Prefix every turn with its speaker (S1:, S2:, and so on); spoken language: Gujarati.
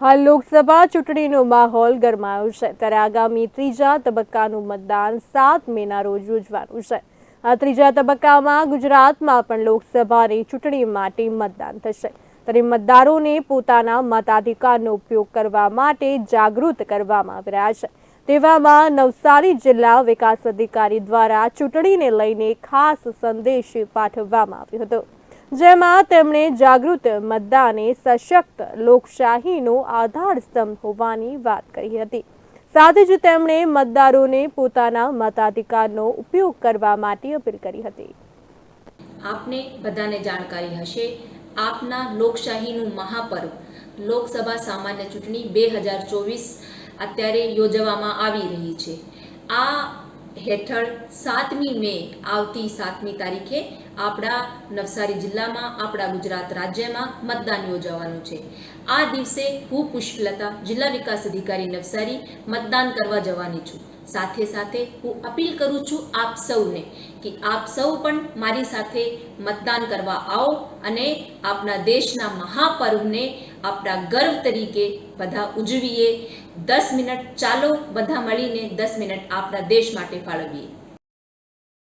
S1: હાલ લોકસભા ચૂંટણીનો માહોલ ગરમાયો છે. ત્યારે આગામી ત્રીજા તબક્કાનું મતદાન સાત મેના રોજ યોજવાનું છે. આ ત્રીજા તબક્કામાં ગુજરાતમાં પણ લોકસભાની ચૂંટણી માટે મતદાન થશે. ત્યારે મતદારોને પોતાના મતાધિકારનો ઉપયોગ કરવા માટે જાગૃત કરવામાં આવી રહ્યા છે. તેવામાં નવસારી જિલ્લા વિકાસ અધિકારી દ્વારા ચૂંટણીને લઈને ખાસ સંદેશ પાઠવવામાં આવ્યો હતો. જેમાં તેમણે જાગૃત મતદાન સશક્ત લોકશાહીનો આધાર હોવાની વાત કરી હતી. સાથે જ તેમણે મતદારોને પોતાના મતાધિકારનો ઉપયોગ કરવા માટે અપીલ કરી હતી.
S2: આપને બધાને જાણકારી હશે, આપના લોકશાહીનું મહાપર્વ લોકસભા સામાન્ય ચૂંટણી બે હજાર ચોવીસ અત્યારે યોજવામાં આવી રહી છે. આ હેઠળ સાતમી મે આવતી સાતમી તારીખે આપણા નવસારી જિલ્લામાં, આપણા ગુજરાત રાજ્યમાં મતદાન યોજાવાનું છે. આ દિવસે હું પુષ્પલતા, જિલ્લા વિકાસ અધિકારી નવસારી, મતદાન કરવા જવાની છું. સાથે સાથે હું અપીલ કરું છું આપ સૌને કે આપ સૌ પણ મારી સાથે મતદાન કરવા આવો અને આપણા દેશના મહાપર્વને આપણા ગર્વ તરીકે બધા ઉજવીએ. દસ મિનિટ ચાલો, બધા મળીને દસ મિનિટ આપણા દેશ માટે ફાળવીએ.